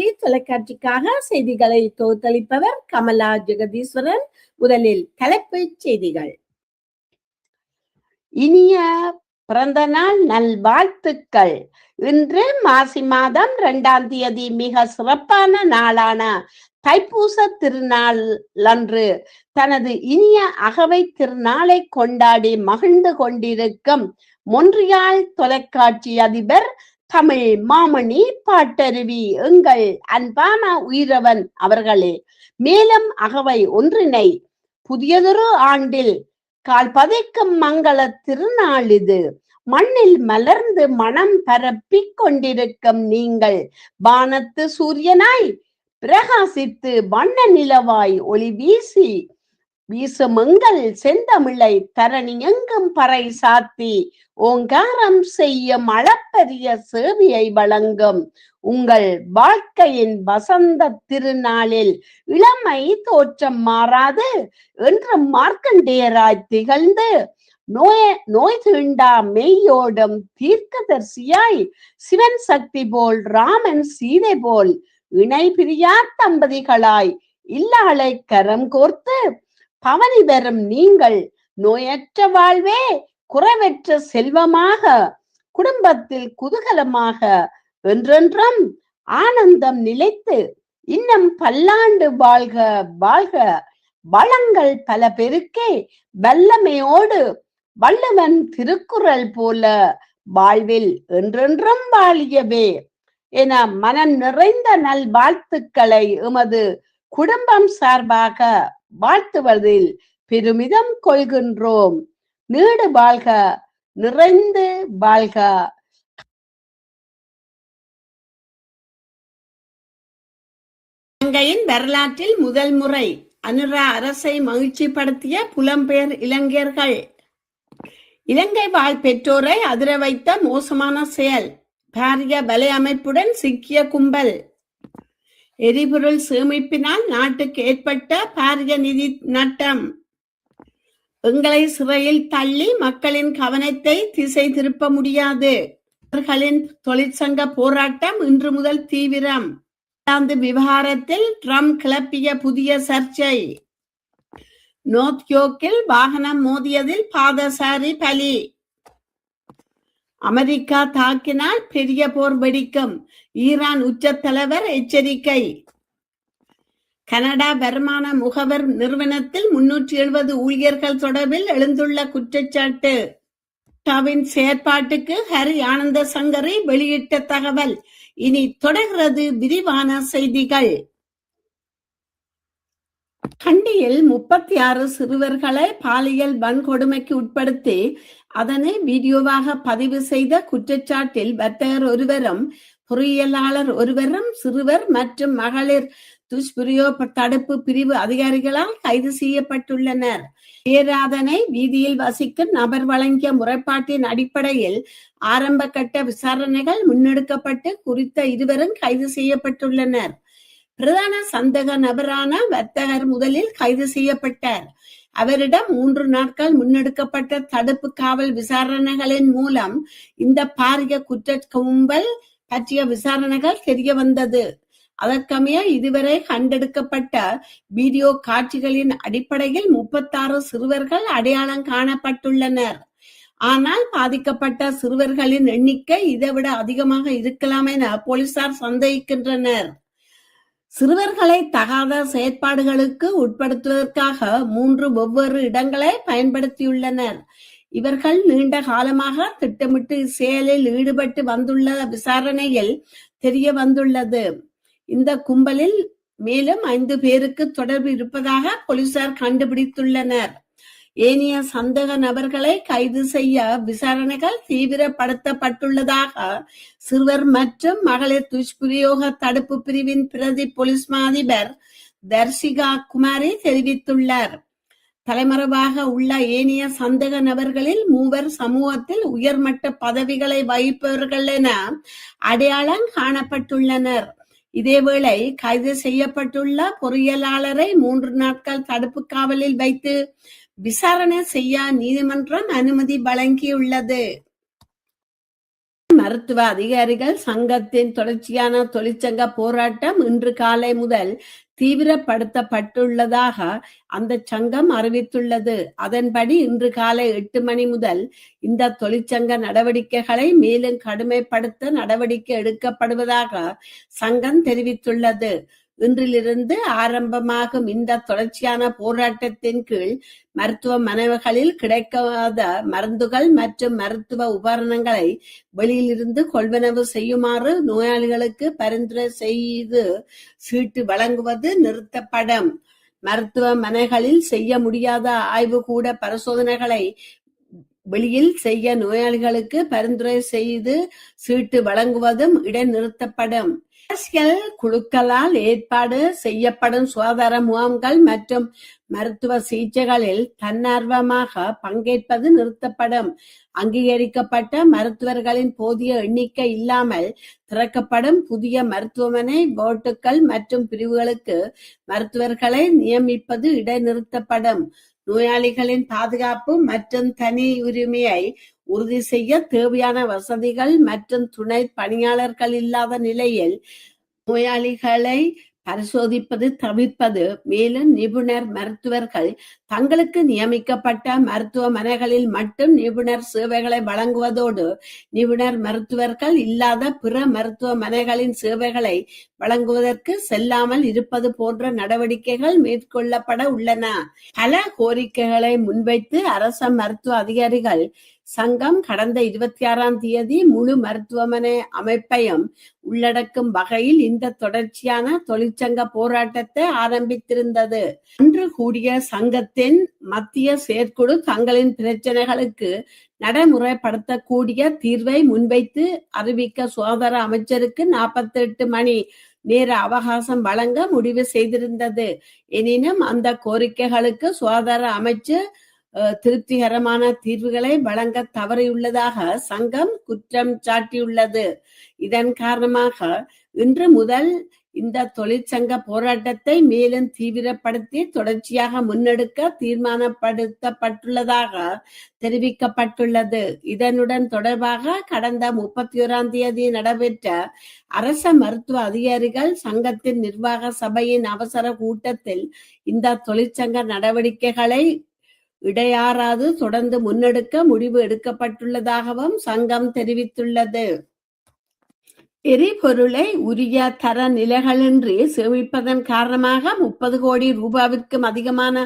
சுயசாலி தொலைக்காட்சிக்காக செய்திகளை தொகுத்தளிப்பவர் கமலா ஜெகதீஸ்வரன். முதலில் தலைப்புச் செய்திகள். இனிய பிறந்த நாள் நல்வாழ்த்துக்கள். இன்று மாசி மாதம் இரண்டாம் தேதி மிக சிறப்பான நாளான தைப்பூச திருநாள் அன்று தனது இனிய அகவை திருநாளை கொண்டாடி மகிழ்ந்து கொண்டிருக்கும் மொன்றியால் தொலைக்காட்சி அதிபர் தமிழ் மாமணி பாட்டருவி எங்கள் அன்பான உயிரவன் அவர்களே. மேலும் அகவை ஒன்றினை புதியதொரு ஆண்டில் கால் பதைக்கும் மங்கள திருநாள் இது. மண்ணில் மலர்ந்து மனம் பரப்பிக் கொண்டிருக்கும் நீங்கள் வானத்து சூரியனாய் பிரகாசித்து வண்ண நிலவாய் ஒளி வீசி வீசும் செந்தமிழை தரணி எங்கும் பறை சாத்தி. ஓங்காரம் செய்யும் அளப்பரிய சேவையை வழங்கும். உங்கள் வாழ்க்கையின் வசந்த திருநாளில் இளமை தோற்றம் மாறாது என்றும் மார்க்கண்டேயராய் திகழ்ந்து நோய நோய் தீண்டா மெய்யோடும் தீர்க்கதர்சியாய் சிவன் சக்தி போல் ராமன் சீதை போல் இணை பிரியார் தம்பதிகளாய் இல்லாளை கரம் கோர்த்து பவனி பெறும் நீங்கள் நோயற்ற வாழ்வே குறைவற்ற செல்வமாக குடும்பத்தில் குதூகலமாக என்றென்றும் ஆனந்தம் நிலைத்து இன்னும் பல்லாண்டு வாழ்க வாழ்க. வளங்கள் பல பெருக்கே வல்லமையோடு வல்லவன் திருக்குறள் போல வாழ்வில் என்றென்றும் வாழியவே. என மனம் நிறைந்த நல் வாழ்த்துக்களை எமது குடும்பம் சார்பாக வாழ்த்துவதில் பெருமிதம் கொள்கின்றோம். நீடு வாழ்க நிறைந்து வாழ்க. இலங்கையின் வரலாற்றில் முதல் முறை அனுரா அரசை மகிழ்ச்சிப்படுத்திய புலம்பெயர் இளைஞர்கள் இலங்கை வாழ் பெற்றோரை அதிர வைத்த மோசமான செயல். பாரிய வலை அமைப்புடன் சிக்கிய கும்பல். எரிபொருள் சேமிப்பினால் நாட்டுக்கு ஏற்பட்ட பாரிய நிதி நட்டம். எங்களை சிறையில் தள்ளி மக்களின் கவனத்தை திசை திருப்ப முடியாது. அவர்களின் தொழிற்சங்க போராட்டம் இன்று முதல் தீவிரம். இங்கிலாந்து விவகாரத்தில் ட்ரம்ப் கிளப்பிய புதிய சர்ச்சை. நோர்த் யோக்கில் வாகனம் மோதியதில் பாதசாரி பலி. அமெரிக்கா தாக்கினால் பெரிய போர் வெடிக்கும். ஈரான் உச்ச தலைவர் எச்சரிக்கை. கனடா வருமான முகவர் நிறுவனத்தில் முன்னூற்றி எழுபது ஊழியர்கள் தொடர்பில் எழுந்துள்ள குற்றச்சாட்டு. டாவின் செயற்பாட்டுக்கு ஹரி ஆனந்த சங்கரி வெளியிட்ட தகவல். இனி தொடர்கிறது விரிவான செய்திகள். கண்டியில் முப்பத்தி ஆறு சிறுவர்களை பாலியல் வன்கொடுமைக்கு உட்படுத்தி அதனை வீடியோவாக பதிவு செய்த குற்றச்சாட்டில் வர்த்தகர் ஒருவரும் பொறியியலாளர் ஒருவரும் சிறுவர் மற்றும் மகளிர் துஷ்பிரியோ தடுப்பு பிரிவு அதிகாரிகளால் கைது செய்யப்பட்டுள்ளனர். பேராதனை வீதியில் வசிக்கும் நபர் வழங்கிய முறைப்பாட்டின் அடிப்படையில் ஆரம்ப கட்ட விசாரணைகள் முன்னெடுக்கப்பட்டு குறித்த இருவரும் கைது செய்யப்பட்டுள்ளனர். பிரதான சந்தக நபரான வர்த்தகர் முதலில் கைது செய்யப்பட்டார். அவரிடம் மூன்று நாட்கள் முன்னெடுக்கப்பட்ட தடுப்பு காவல் விசாரணைகளின் மூலம் இந்த பாரிய குற்ற கும்பல் பற்றிய விசாரணைகள் தெரிய வந்தது. அதற்கமைய இதுவரை கண்டெடுக்கப்பட்ட வீடியோ காட்சிகளின் அடிப்படையில் முப்பத்தாறு சிறுவர்கள் அடையாளம் காணப்பட்டுள்ளனர். ஆனால் பாதிக்கப்பட்ட சிறுவர்களின் எண்ணிக்கை இதைவிட அதிகமாக இருக்கலாம் என போலீசார் சந்தேகிக்கின்றனர். சிறுவர்களை தகாத செயற்பாடுகளுக்கு உட்படுத்துவதற்காக மூன்று வெவ்வேறு இடங்களை பயன்படுத்தியுள்ளனர். இவர்கள் நீண்ட காலமாக திட்டமிட்டு செயலில் ஈடுபட்டு வந்துள்ள விசாரணையில் தெரிய வந்துள்ளது. இந்த கும்பலில் மேலும் ஐந்து பேருக்கு தொடர்பு இருப்பதாக போலீசார் கண்டுபிடித்துள்ளனர். ஏனைய சந்தேக நபர்களை கைது செய்ய விசாரணைகள் தீவிரப்படுத்தப்பட்டுள்ளதாக சிறுவர் மற்றும் மகளிர் துஷ்பிரயோக தடுப்பு பிரிவின் பிரதி போலீஸ் மாதிபர் தர்ஷிகா குமாரி தெரிவித்துள்ளார். தலைமறைவாக உள்ள ஏனைய சந்தேக நபர்களில் மூவர் சமூகத்தில் உயர்மட்ட பதவிகளை வகிப்பவர்கள் என அடையாளம் காணப்பட்டுள்ளனர். இதேவேளை கைது செய்யப்பட்டுள்ள பொறியியலாளரை மூன்று நாட்கள் தடுப்பு காவலில் வைத்து விசாரணை செய்ய நீதிமன்றம் அனுமதி வழங்கியுள்ளது. மருத்துவ அதிகாரிகள் சங்கத்தின் தொடர்ச்சியான தொழிற்சங்க போராட்டம் இன்று காலை முதல் தீவிரப்படுத்தப்பட்டுள்ளதாக அந்த சங்கம் அறிவித்துள்ளது. அதன்படி இன்று காலை எட்டு மணி முதல் இந்த தொழிற்சங்க நடவடிக்கைகளை மேலும் கடுமைப்படுத்த நடவடிக்கை எடுக்கப்படுவதாக சங்கம் தெரிவித்துள்ளது. இன்றிலிருந்து ஆரம்பமாகும் இந்த தொடர்ச்சியான போராட்டத்தின் கீழ் மருத்துவமனைகளில் கிடைக்காத மருந்துகள் மற்றும் மருத்துவ உபகரணங்களை வெளியிலிருந்து கொள்வனவு செய்யுமாறு நோயாளிகளுக்கு பரிந்துரை செய்து சீட்டு வழங்குவது நிறுத்தப்படும். மருத்துவமனைகளில் செய்ய முடியாத ஆய்வுகூட பரிசோதனைகளை வெளியில் செய்ய நோயாளிகளுக்கு பரிந்துரை செய்து சீட்டு வழங்குவதும் இடைநிறுத்தப்படும். நர்ஸ்கள் குழுக்களால் ஏற்பாடு செய்யப்படும் சுகாதார முகாம்கள் மற்றும் மருத்துவ சிகிச்சைகளில் தன்னார்வமாக பங்கேற்பது நிறுத்தப்படும். அங்கீகரிக்கப்பட்ட மருத்துவர்களின் போதிய எண்ணிக்கை இல்லாமல் திறக்கப்படும் புதிய மருத்துவமனை போர்டுகள் மற்றும் பிரிவுகளுக்கு மருத்துவர்களை நியமிப்பது இடைநிறுத்தப்படும். நோயாளிகளின் பாதுகாப்பு மற்றும் தனி உரிமையை உறுதி செய்ய தேவையான வசதிகள் மற்றும் துணை பணியாளர்கள் இல்லாத நிலையில் நோயாளிகளை பரிசோதிப்பது தவிர்ப்பது. மேலும் நிபுணர் மருத்துவர்கள் தங்களுக்கு நியமிக்கப்பட்ட மருத்துவமனைகளில் மட்டும் நிபுணர் சேவைகளை வழங்குவதோடு நிபுணர் மருத்துவர்கள் இல்லாத பிற மருத்துவமனைகளின் சேவைகளை வழங்குவதற்கு செல்லாமல் இருப்பது போன்ற நடவடிக்கைகள் மேற்கொள்ளப்பட உள்ளன. பல கோரிக்கைகளை முன்வைத்து அரச மருத்துவ அதிகாரிகள் சங்கம் கடந்த இருபத்தி ஆறாம் தேதி முழு மருத்துவமனை அமைப்பையும் உள்ளடக்கும் வகையில் இந்த தொடர்ச்சியான தொழிற்சங்க போராட்டத்தை ஆரம்பித்திருந்தது. அன்று கூடிய சங்கத்தின் மத்திய செயற்குழு தங்களின் பிரச்சனைகளுக்கு நடைமுறைப்படுத்தக்கூடிய தீர்வை முன்வைத்து அறிவிக்க சுகாதார அமைச்சருக்கு நாற்பத்தி எட்டு மணி நேர அவகாசம் வழங்க முடிவு செய்திருந்தது. எனினும் அந்த கோரிக்கைகளுக்கு சுகாதார அமைச்சு திருப்திகரமான தீர்வுகளை வழங்க தவறியுள்ளதாக சங்கம் குற்றம் சாட்டியுள்ளது. இதன் காரணமாக இன்று முதல் இந்த தொழிற்சங்க போராட்டத்தை மேலும் தீவிரப்படுத்தி தொடர்ச்சியாக முன்னெடுக்க தீர்மானப்படுத்தப்பட்டுள்ளதாக தெரிவிக்கப்பட்டுள்ளது. இதனுடன் தொடர்பாக கடந்த முப்பத்தி ஓராம் தேதி நடைபெற்ற அரச மருத்துவ அதிகாரிகள் சங்கத்தின் நிர்வாக சபையின் அவசர கூட்டத்தில் இந்த தொழிற்சங்க நடவடிக்கைகளை இடையாறாது தொடர்ந்து முன்னெடுக்க முடிவு எடுக்கப்பட்டுள்ளதாகவும் சங்கம் தெரிவித்துள்ளது. எரிபொருளை உரிய தர நிலைகளின்றி சேமிப்பதன் காரணமாக முப்பது கோடி ரூபாவிற்கும் அதிகமான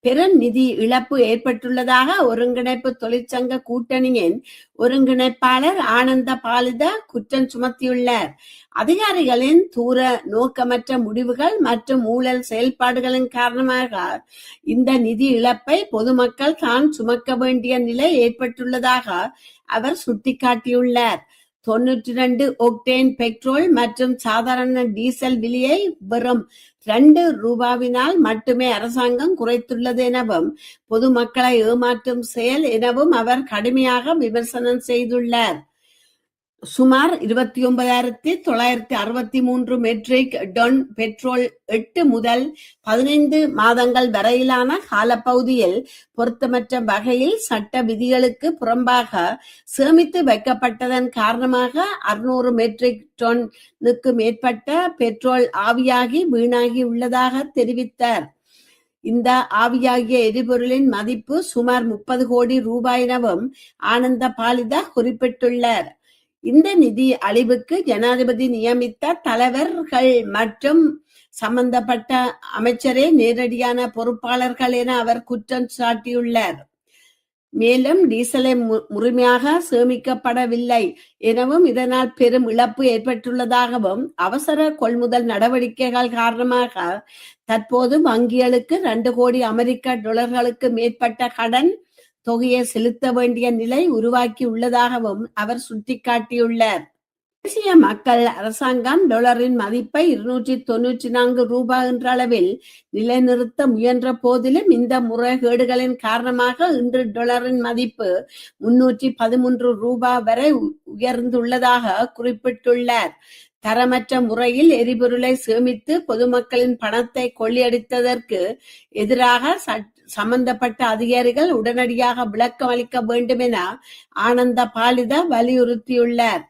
பெரும் நிதி இழப்பு ஏற்பட்டுள்ளதாக ஒருங்கிணைப்பு தொழிற்சங்க கூட்டணியின் ஒருங்கிணைப்பாளர் ஆனந்த பாலித குற்றம் சுமத்தியுள்ளார். அதிகாரிகளின் தூர நோக்கமற்ற முடிவுகள் மற்றும் ஊழல் செயல்பாடுகளின் காரணமாக இந்த நிதி இழப்பை பொதுமக்கள் தான் சுமக்க வேண்டிய நிலை ஏற்பட்டுள்ளதாக அவர் சுட்டிக்காட்டியுள்ளார். தொன்னூற்றி ரெண்டு ஒக்டேன் பெட்ரோல் மற்றும் சாதாரண டீசல் விலையை வெறும் ரெண்டு ரூபாவினால் மட்டுமே அரசாங்கம் குறைத்துள்ளது எனவும் பொதுமக்களை ஏமாற்றும் செயல் எனவும் அவர் கடுமையாக விமர்சனம் செய்துள்ளார். சுமார் இருபத்தி ஒன்பதாயிரத்தி தொள்ளாயிரத்தி அறுபத்தி மூன்று மெட்ரிக் டன் பெட்ரோல் எட்டு முதல் பதினைந்து மாதங்கள் வரையிலான காலப்பகுதியில் பொருத்தமற்ற வகையில் சட்ட விதிகளுக்கு புறம்பாக சேமித்து வைக்கப்பட்டதன் காரணமாக அறுநூறு மெட்ரிக் டன்னுக்கு மேற்பட்ட பெட்ரோல் ஆவியாகி வீணாகி உள்ளதாக தெரிவித்தார். இந்த ஆவியாகிய எரிபொருளின் மதிப்பு சுமார் முப்பது கோடி ரூபாய் எனவும் ஆனந்த பாலிதா குறிப்பிட்டுள்ளார். இந்த நிதி அழிவுக்கு ஜனாதிபதி நியமித்த தலைவர்கள் மற்றும் சம்பந்தப்பட்ட அமைச்சரே நேரடியான பொறுப்பாளர்கள் என அவர் குற்றம் சாட்டியுள்ளார். மேலும் டீசலை முழுமையாக சேமிக்கப்படவில்லை எனவும் இதனால் பெரும் இழப்பு ஏற்பட்டுள்ளதாகவும் அவசர கொள்முதல் நடவடிக்கைகள் காரணமாக தற்போது வங்கிகளுக்கு இரண்டு கோடி அமெரிக்க டாலர்களுக்கு மேற்பட்ட கடன் தொகையை செலுத்த வேண்டிய நிலை உருவாக்கி உள்ளதாகவும் அவர் சுட்டிக்காட்டியுள்ளார். தேசிய மக்கள் அரசாங்கம் டொலரின் மதிப்பை இருநூற்றி தொன்னூற்றி நான்கு ரூபாய் என்ற அளவில் நிலைநிறுத்த முயன்ற போதிலும் இந்த முறைகேடுகளின் காரணமாக இன்று டொலரின் மதிப்பு முன்னூற்றி பதிமூன்று ரூபாய் வரை உயர்ந்துள்ளதாக குறிப்பிட்டுள்ளார். தரமற்ற முறையில் எரிபொருளை சேமித்து பொதுமக்களின் பணத்தை கொள்ளையடித்ததற்கு எதிராக சம்பந்தப்பட்ட அதிகாரிகள் உடனடியாக விளக்கம் அளிக்க வேண்டும் என ஆனந்த பாலித வலியுறுத்தியுள்ளார்.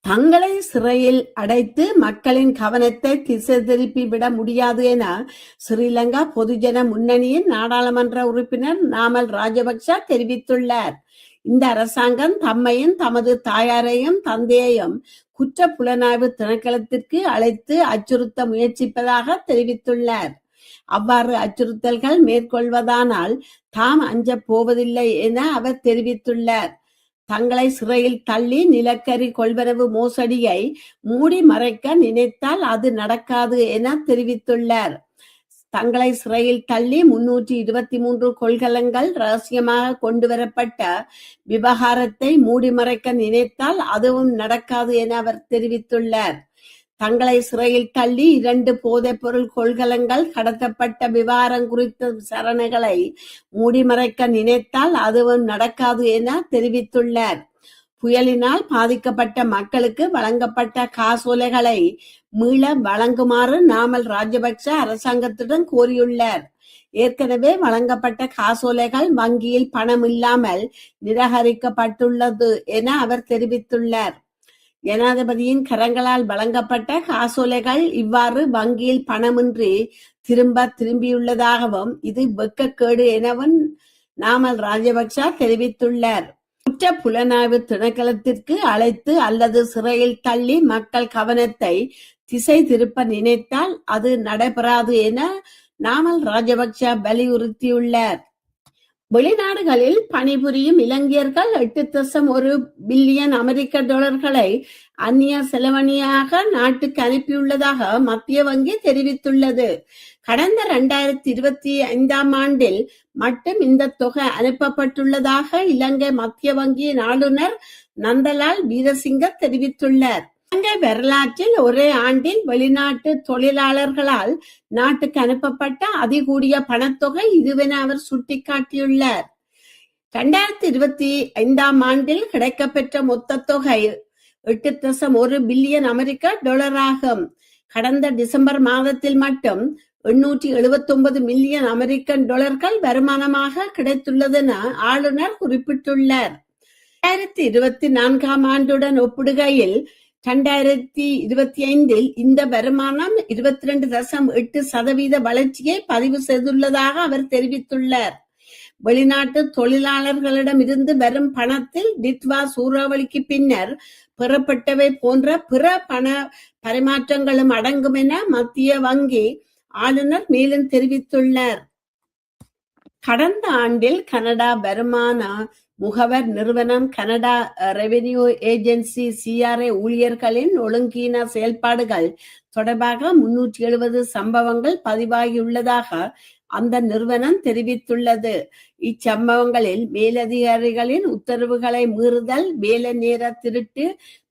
தங்களை சிறையில் அடைத்து மக்களின் கவனத்தை திசை திருப்பி விட முடியாது என ஸ்ரீலங்கா பொதுஜன முன்னணியின் நாடாளுமன்ற உறுப்பினர் நாமல் ராஜபக்ச தெரிவித்துள்ளார். இந்த அரசாங்கம் தம்மையும் தமது தாயாரையும் தந்தையையும் குற்ற புலனாய்வு திணைக்களத்திற்கு அழைத்து அச்சுறுத்த முயற்சிப்பதாக தெரிவித்துள்ளார். அவ்வாறு அச்சுறுத்தல்கள் மேற்கொள்வதானால் தாம் அஞ்சப் போவதில்லை என அவர் தெரிவித்துள்ளார். தங்களை சிறையில் தள்ளி நிலக்கரி கொள்வரவு மோசடியை மூடி மறைக்க நினைத்தால் அது நடக்காது என தெரிவித்துள்ளார். தங்களை சிறையில் தள்ளி முன்னூற்றி இருபத்தி மூன்று கொள்கலங்கள் ரகசியமாக கொண்டு வரப்பட்ட விவகாரத்தை மூடி மறைக்க நினைத்தால் அதுவும் நடக்காது என அவர் தெரிவித்துள்ளார். தங்களை சிறையில் தள்ளி இரண்டு போதைப் பொருள் கொள்கலங்கள் கடத்தப்பட்ட விவகாரம் குறித்த விசாரணைகளை மூடிமறைக்க நினைத்தால் அதுவும் நடக்காது என தெரிவித்துள்ளார். புயலினால் பாதிக்கப்பட்ட மக்களுக்கு வழங்கப்பட்ட காசோலைகளை மீள வழங்குமாறு நாமல் ராஜபக்ச அரசாங்கத்திடம் கோரியுள்ளார். ஏற்கனவே வழங்கப்பட்ட காசோலைகள் வங்கியில் பணம் இல்லாமல் நிராகரிக்கப்பட்டுள்ளது என அவர் தெரிவித்துள்ளார். ஜனாதிபதியின் கரங்களால் வழங்கப்பட்ட காசோலைகள் இவ்வாறு வங்கியில் பணமின்றி திரும்ப திரும்பியுள்ளதாகவும் இது வெக்கக்கேடு எனவும் நாமல் ராஜபக்ச தெரிவித்துள்ளார். குற்ற புலனாய்வு திணைக்களத்திற்கு அழைத்து அல்லது சிறையில் தள்ளி மக்கள் கவனத்தை திசை திருப்ப நினைத்தால் அது நடைபெறாது என நாமல் ராஜபக்ச வலியுறுத்தியுள்ளார். வெளிநாடுகளில் பணிபுரியும் இலங்கையர்கள் எட்டு தசம் ஒரு பில்லியன் அமெரிக்க டாலர்களை அந்நிய செலவணியாக நாட்டுக்கு அனுப்பியுள்ளதாக மத்திய வங்கி தெரிவித்துள்ளது. கடந்த இரண்டாயிரத்தி இருபத்தி ஐந்தாம் ஆண்டில் மட்டும் இந்த தொகை அனுப்பப்பட்டுள்ளதாக இலங்கை மத்திய வங்கியின் ஆளுநர் நந்தலால் வீரசிங்க தெரிவித்துள்ளார். இலங்கை வரலாற்றில் ஒரே ஆண்டில் வெளிநாட்டு தொழிலாளர்களால் நாட்டுக்கு அனுப்பப்பட்ட அதிகூடிய பணத்தொகை இதுவென அவர் சுட்டிக்காட்டியுள்ளார். இரண்டாயிரத்தி இருபத்தி ஐந்தாம் ஆண்டில் கிடைக்கப்பெற்ற மொத்த தொகை எட்டு தசம் ஒரு பில்லியன் அமெரிக்க டாலர் ஆகும் கடந்த டிசம்பர் மாதத்தில் மட்டும் எண்ணூற்றி எழுபத்தி ஒன்பது மில்லியன் அமெரிக்கன் டாலர்கள் வருமானமாக கிடைத்துள்ளதென ஆளுநர் குறிப்பிட்டுள்ளார். இரண்டாயிரத்தி இருபத்தி நான்காம் ஆண்டுடன் ஒப்பிடுகையில் இரண்டாயிரத்தி இருபத்தி ஐந்தில் இந்த வருமானம் இருபத்தி ரெண்டு தசம் எட்டு சதவீத வளர்ச்சியை பதிவு செய்துள்ளதாக அவர் தெரிவித்துள்ளார். வெளிநாட்டு தொழிலாளர்களிடம் இருந்து வரும் பணத்தில் டிட்வா சூறாவளிக்கு பின்னர் பெறப்பட்டவை போன்ற பிற பண பரிமாற்றங்களும் அடங்கும் என மத்திய வங்கி ஆளுநர் மேலும் தெரிவித்துள்ளார். கடந்த ஆண்டில் கனடா வருமான முகவர் நிறுவனம் கனடா ரெவென்யூ ஏஜென்சி சிஆர்ஏ ஊழியர்களின் ஒழுங்கீன செயல்பாடுகள் தொடர்பாக முன்னூற்றி எழுபது சம்பவங்கள் பதிவாகியுள்ளதாக அந்த நிறுவனம் தெரிவித்துள்ளது. இச்சம்பவங்களில் மேலதிகாரிகளின் உத்தரவுகளை மீறுதல் வேலை நேர திருட்டு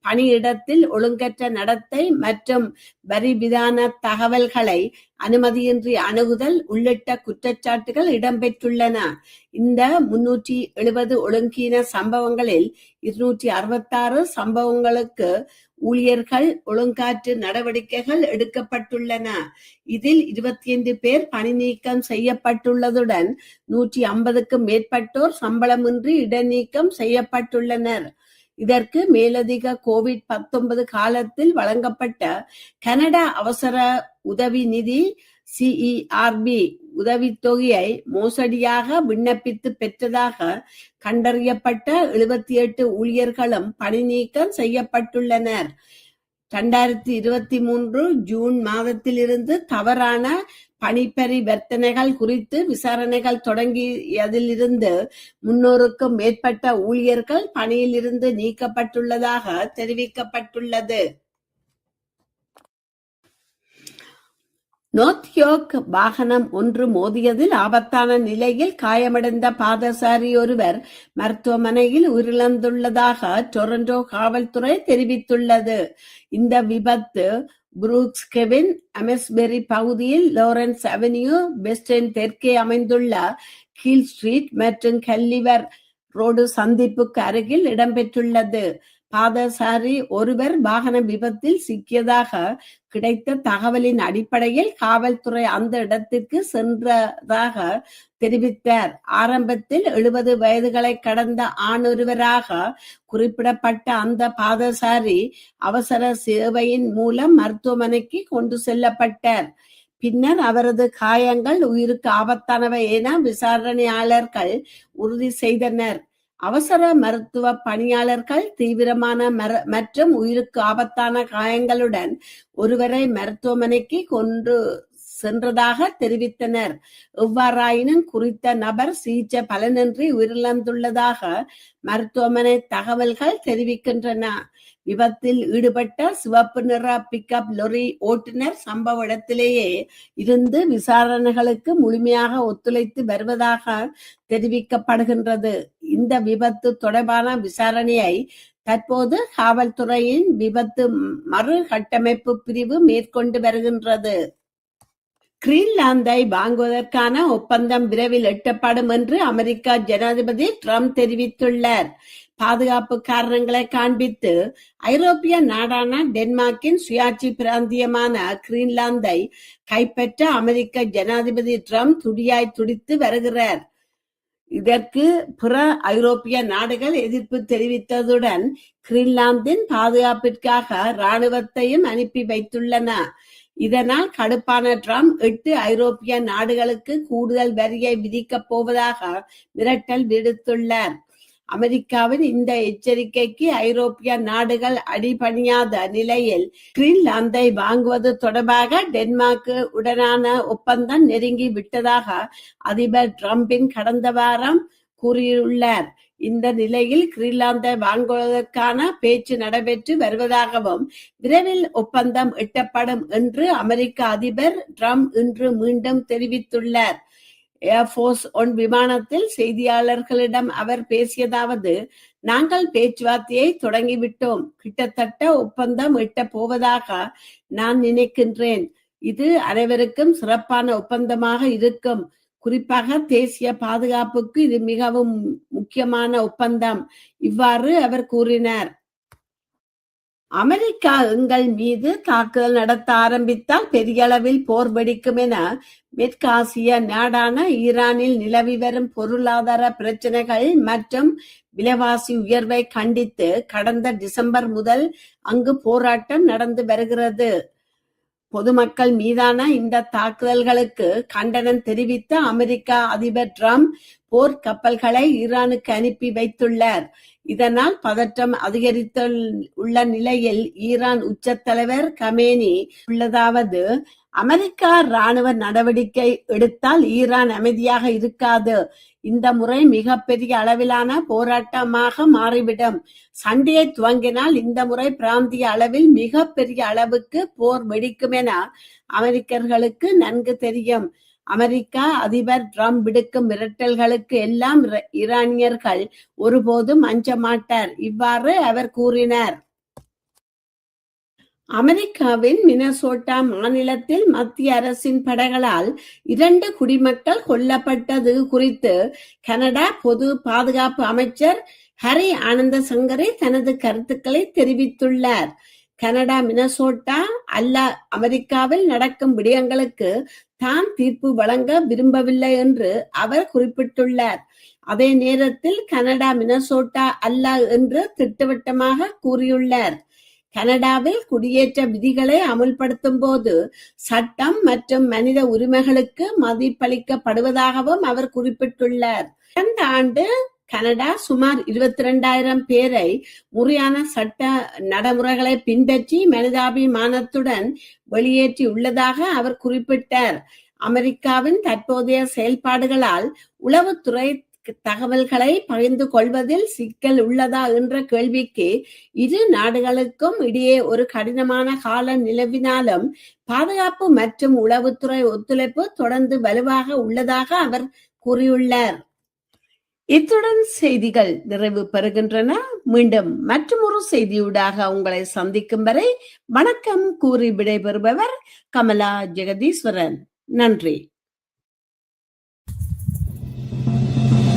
பணியிடத்தில் ஒழுங்கற்ற நடத்தை மற்றும் வரிவிதான தகவல்களை அனுமதியின்றி அணுகுதல் உள்ளிட்ட குற்றச்சாட்டுகள் இடம்பெற்றுள்ளன. இந்த முன்னூற்றி எழுபது ஒழுங்கீன சம்பவங்களில் இருநூற்றி அறுபத்தாறு சம்பவங்களுக்கு ஊழியர்கள் ஒழுங்காற்று நடவடிக்கைகள் எடுக்கப்பட்டுள்ளன. இதில் இருபத்தி ஐந்து பேர் பணி நீக்கம் செய்யப்பட்டுள்ளதுடன் நூற்றி ஐம்பதுக்கும் மேற்பட்டோர் சம்பளமின்றி இடைநீக்கம் செய்யப்பட்டுள்ளனர். இதற்கு மேலதிக கோவிட் பத்தொன்பது காலத்தில் வழங்கப்பட்ட கனடா அவசர உதவி நிதி சிஇஆர்பி உதவித்தொகையை மோசடியாக விண்ணப்பித்து பெற்றதாக கண்டறியப்பட்ட எழுபத்தி எட்டு ஊழியர்களும் பணி நீக்கம் செய்யப்பட்டுள்ளனர். இரண்டாயிரத்தி இருபத்தி மூன்று ஜூன் மாதத்திலிருந்து தவறான பணிப்பரிவர்த்தனைகள் குறித்து விசாரணைகள் தொடங்கியதிலிருந்து முன்னூறுக்கும் மேற்பட்ட ஊழியர்கள் பணியிலிருந்து நீக்கப்பட்டுள்ளதாக தெரிவிக்கப்பட்டுள்ளது. நோத்யோக் வாகனம் ஒன்று மோதியதில் ஆபத்தான நிலையில் காயமடைந்த பாதசாரி ஒருவர் மருத்துவமனையில் உயிரிழந்துள்ளதாக டொரண்டோ காவல்துறை தெரிவித்துள்ளது. இந்த விபத்து புரூக்ஸ் கெவின் அமெஸ்பெரி பகுதியில் லாரன்ஸ் அவென்யூ வெஸ்டர்ன் தெற்கே அமைந்துள்ள கீல் ஸ்ட்ரீட் மற்றும் கல்லிவர் ரோடு சந்திப்புக்கு அருகில் இடம்பெற்றுள்ளது. பாதசாரி ஒருவர் வாகன விபத்தில் சிக்கியதாக கிடைத்த தகவலின் அடிப்படையில் காவல்துறை அந்த இடத்திற்கு சென்றதாக தெரிவித்தார். ஆரம்பத்தில் எழுபது வயதுகளை கடந்த ஆணொருவராக குறிப்பிடப்பட்ட அந்த பாதசாரி அவசர சேவையின் மூலம் மருத்துவமனைக்கு கொண்டு செல்லப்பட்டார். பின்னர் அவரது காயங்கள் உயிருக்கு ஆபத்தானவை என விசாரணையாளர்கள் உறுதி செய்தனர். அவசர மருத்துவ பணியாளர்கள் தீவிரமான மற்றும் உயிருக்கு ஆபத்தான காயங்களுடன் ஒருவரை மருத்துவமனைக்கு கொண்டு சென்றதாக தெரிவித்தனர். எவ்வாறாயினும் குறித்த நபர் சிகிச்சை பலனின்றி உயிரிழந்துள்ளதாக மருத்துவமனை தகவல்கள் தெரிவிக்கின்றன. விபத்தில் ஈடுபட்ட சிவப்பு நிற பிக்கப் லொரி ஓட்டுநர் சம்பவ இடத்திலேயே இருந்து விசாரணைகளுக்கு முழுமையாக ஒத்துழைத்து வருவதாக தெரிவிக்கப்படுகின்றது. இந்த விபத்து தொடர்பான விசாரணையை தற்போது காவல்துறையின் விபத்து மறு கட்டமைப்பு பிரிவு மேற்கொண்டு வருகின்றது. கிரீன்லாந்தை வாங்குவதற்கான ஒப்பந்தம் விரைவில் எட்டப்படும் என்று அமெரிக்க ஜனாதிபதி ட்ரம்ப் தெரிவித்துள்ளார். பாதுகாப்பு காரணங்களை காண்பித்து ஐரோப்பிய நாடான டென்மார்க்கின் சுயாட்சி பிராந்தியமான கிரீன்லாந்தை கைப்பற்ற அமெரிக்க ஜனாதிபதி ட்ரம்ப் துடியாய் துடித்து வருகிறார். இதற்கு பிற ஐரோப்பிய நாடுகள் எதிர்ப்பு தெரிவித்ததுடன் கிரீன்லாந்தின் பாதுகாப்பிற்காக ராணுவத்தையும் அனுப்பி வைத்துள்ளன. இதனால் கடுப்பான ட்ரம்ப் எட்டு ஐரோப்பிய நாடுகளுக்கு கூடுதல் வரியை விதிக்கப் போவதாக மிரட்டல் விடுத்துள்ளார். அமெரிக்காவின் இந்த எச்சரிக்கைக்கு ஐரோப்பிய நாடுகள் அடிபணியாத நிலையில் கிரீன்லாந்தை வாங்குவது தொடர்பாக டென்மார்க்கு உடனான ஒப்பந்தம் நெருங்கி விட்டதாக அதிபர் டிரம்பின் கடந்த வாரம் கூறியுள்ளார். இந்த நிலையில் கிரீன்லாந்தை வாங்குவதற்கான பேச்சு நடைபெற்று வருவதாகவும் விரைவில் ஒப்பந்தம் எட்டப்படும் என்று அமெரிக்க அதிபர் ட்ரம்ப் இன்று மீண்டும் தெரிவித்துள்ளார். ஏர்ஃபோர்ஸ் ஒன் விமானத்தில் செய்தியாளர்களிடம் அவர் பேசியதாவது நாங்கள் பேச்சுவார்த்தையை தொடங்கிவிட்டோம். கிட்டத்தட்ட ஒப்பந்தம் எட்ட போவதாக நான் நினைக்கின்றேன். இது அனைவருக்கும் சிறப்பான ஒப்பந்தமாக இருக்கும். குறிப்பாக தேசிய பாதுகாப்புக்கு இது மிகவும் முக்கியமான ஒப்பந்தம். இவ்வாறு அவர் கூறினார். அமெரிக்கா எங்கள் மீது தாக்குதல் நடத்த ஆரம்பித்தால் பெரிய அளவில் போர் வெடிக்கும் என மேற்காசிய நாடான ஈரானில் நிலவி வரும் பொருளாதார பிரச்சனைகள் மற்றும் விலைவாசி உயர்வை கண்டித்து கடந்த டிசம்பர் முதல் அங்கு போராட்டம் நடந்து வருகிறது. பொதுமக்கள் மீதான இந்த தாக்குதல்களுக்கு கண்டனம் தெரிவித்த அமெரிக்க அதிபர் டிரம்ப் போர் கப்பல்களை ஈரானுக்கு அனுப்பி வைத்துள்ளார். இதனால் பதற்றம் அதிகரித்து உள்ள நிலையில் ஈரான் உச்ச தலைவர் கமேனி உள்ளதாவது அமெரிக்கா ராணுவ நடவடிக்கை எடுத்தால் ஈரான் அமைதியாக இருக்காது. இந்த முறை மிகப்பெரிய அளவிலான போராட்டமாக மாறிவிடும். சண்டையை துவங்கினால் இந்த முறை பிராந்திய அளவில் மிகப்பெரிய அளவுக்கு போர் வெடிக்கும் என அமெரிக்கர்களுக்கு நன்கு தெரியும். அமெரிக்கா அதிபர் ட்ரம்ப் விடுக்கும் மிரட்டல்களுக்கு எல்லாம் இர- ஈரானியர்கள் ஒருபோதும் அஞ்ச மாட்டார். இவ்வாறு அவர் கூறினார். அமெரிக்காவின் மினசோட்டா மாநிலத்தில் மத்திய அரசின் படைகளால் இரண்டு குடிமக்கள் கொல்லப்பட்டது குறித்து கனடா பொது பாதுகாப்பு அமைச்சர் ஹரி ஆனந்த சங்கரே தனது கருத்துக்களை தெரிவித்துள்ளார். கனடா மினசோட்டா அல்ல அமெரிக்காவில் நடக்கும் விடயங்களுக்கு தான் தீர்ப்பு வழங்க விரும்பவில்லை என்று அவர் குறிப்பிட்டுள்ளார். அதே நேரத்தில் கனடா மினசோட்டா அல்ல என்று திட்டவட்டமாக கூறியுள்ளார். கனடாவில் குடியேற்ற விதிகளை அமுல்படுத்தும் போது சட்டம் மற்றும் மனித உரிமைகளுக்கு மதிப்பளிக்கப்படுவதாகவும் அவர் குறிப்பிட்டுள்ளார். கடந்த ஆண்டு கனடா சுமார் இருபத்தி இரண்டாயிரம் பேரை முறையான சட்ட நடைமுறைகளை பின்பற்றி மனிதாபிமானத்துடன் வெளியேற்றி உள்ளதாக அவர் குறிப்பிட்டார். அமெரிக்காவின் தற்போதைய செயல்பாடுகளால் உளவுத்துறை தகவல்களை பகிர்ந்து கொள்வதில் சிக்கல் உள்ளதா என்ற கேள்விக்கு இரு நாடுகளுக்கும் இடையே ஒரு கடினமான காலம் நிலவினாலும் பாதுகாப்பு மற்றும் உளவுத்துறை ஒத்துழைப்பு தொடர்ந்து வலுவாக உள்ளதாக அவர் கூறியுள்ளார். இத்துடன் செய்திகள் நிறைவு பெறுகின்றன. மீண்டும் மற்றொரு செய்தியூடாக உங்களை சந்திக்கும் வரை வணக்கம் கூறி விடைபெறுபவர் கமலா ஜெகதீஸ்வரன். நன்றி.